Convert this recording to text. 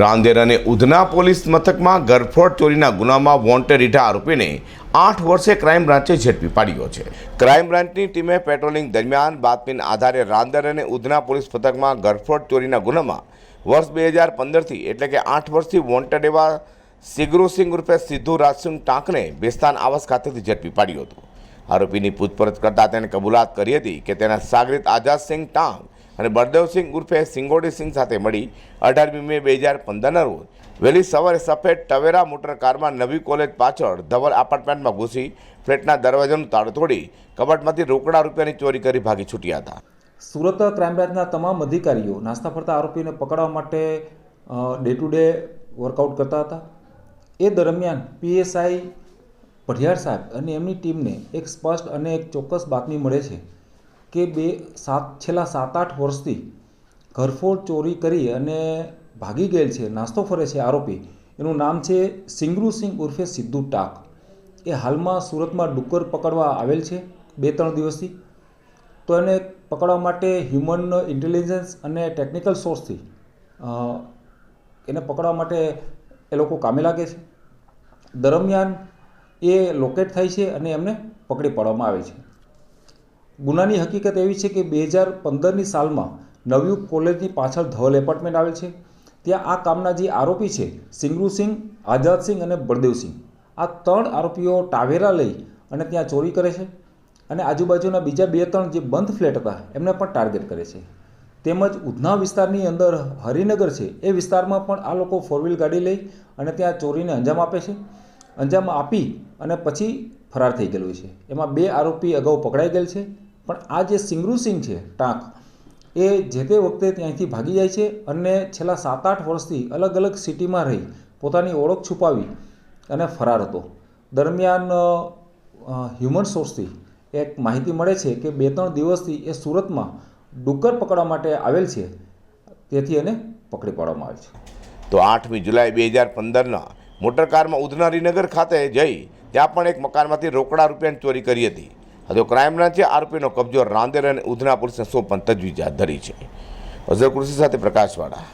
રાંદેર અને ઉધના પોલીસ મથકમાં ગરફોડ ચોરીના ગુનામાં વોન્ટેડ રીઢા આરોપીને આઠ વર્ષે ક્રાઇમ બ્રાન્ચે ઝડપી પાડ્યો છે. ક્રાઇમ બ્રાન્ચની ટીમે પેટ્રોલિંગ દરમિયાન બાતમીના આધારે રાંદેર અને ઉધના પોલીસ મથકમાં ગરફોડ ચોરીના ગુનામાં વર્ષ બે હજાર પંદરથી એટલે કે આઠ વર્ષથી વોન્ટેડ એવા સિગરુસિંહ રૂપે સિદ્ધુ રાજસિંહ ટાંકને બેસ્તાન આવાસ ખાતેથી ઝડપી પાડ્યો હતો. આરોપીની પૂછપરછ કરતાં તેણે કબૂલાત કરી હતી કે તેના સાગરિત આઝાદસિંહ ટાંગ અને બળદેવસિંહ ઉર્ફે સિંગોડીસિંહ સાથે મળી અઢારમી મે બે હજાર પંદરના રોજ વહેલી સવારે સફેદ ટવેરા મોટર કારમાં નવી કોલેજ પાછળ ધવલ એપાર્ટમેન્ટમાં ઘૂસી ફ્લેટના દરવાજાનું તાળું તોડી કબાટમાંથી રોકડા રૂપિયાની ચોરી કરી ભાગી છૂટ્યા હતા. સુરત ક્રાઇમબ્રાન્ચના તમામ અધિકારીઓ નાસ્તા ફરતા આરોપીને પકડવા માટે ડે ટુ ડે વર્કઆઉટ કરતા હતા. એ દરમિયાન પીએસઆઈ પઢિયાર સાહેબ અને એમની ટીમને એક સ્પષ્ટ અને એક ચોક્કસ બાતમી મળે છે. કે બે સાત, છેલ્લા સાત આઠ વર્ષથી ઘરફોડ ચોરી કરી અને ભાગી ગયેલ છે, નાસ્તો ફરે છે આરોપી. એનું નામ છે સિંગરુસિંહ ઉર્ફે સિદ્ધુ ટાક. એ હાલમાં સુરતમાં ડુક્કર પકડવા આવેલ છે બે ત્રણ દિવસથી. તો એને પકડવા માટે હ્યુમન ઇન્ટેલિજન્સ અને ટેકનિકલ સોર્સથી એને પકડવા માટે એ લોકો કામે લાગે છે. દરમિયાન એ લોકેટ થાય છે અને એમને પકડી પાડવામાં આવે છે. ગુનાની હકીકત એવી છે કે બે હજાર પંદરની સાલમાં નવયુગ કોલેજની પાછળ ધવલ એપાર્ટમેન્ટ આવેલ છે. ત્યાં આ કામના જે આરોપી છે સિંગરુસિંહ આઝાદસિંહ અને બળદેવસિંહ આ ત્રણ આરોપીઓ ટાવેરા લઈ અને ત્યાં ચોરી કરે છે અને આજુબાજુના બીજા બે ત્રણ જે બંધ ફ્લેટ હતા, એમને પણ ટાર્ગેટ કરે છે. તેમજ ઉધના વિસ્તારની અંદર હરિનગર છે, એ વિસ્તારમાં પણ આ લોકો ફોર વ્હીલ ગાડી લઈ અને ત્યાં ચોરીને અંજામ આપે છે. અંજામ આપી અને પછી ફરાર થઈ ગયેલું છે. એમાં બે આરોપી અગાઉ પકડાઈ ગયેલ છે. પણ આ જે સિંગરુસિંહ છે, ટાંક, એ જે તે વખતે ત્યાંથી ભાગી જાય છે અને છેલ્લા સાત આઠ વર્ષથી અલગ અલગ સિટીમાં રહી, પોતાની ઓળખ છુપાવી અને ફરાર હતો. દરમિયાન હ્યુમન સોર્સથી એક માહિતી મળે છે કે બે ત્રણ દિવસથી એ સુરતમાં ડુક્કર પકડવા માટે આવેલ છે. તેથી એને પકડી પાડવામાં આવે છે. તો આઠમી જુલાઈ બે હજાર પંદરના મોટર કારમાં ઉધનારીનગર ખાતે જઈ ત્યાં પણ એક મકાનમાંથી રોકડા રૂપિયાની ચોરી કરી હતી. હજુ ક્રાઇમ બ્રાન્ચે આરોપીનો કબજો રાંદેર અને ઉધના પોલીસને સોંપવાની તજવીજ હાથ ધરી છે. અઝર કૃષિ સાથે પ્રકાશવાળા.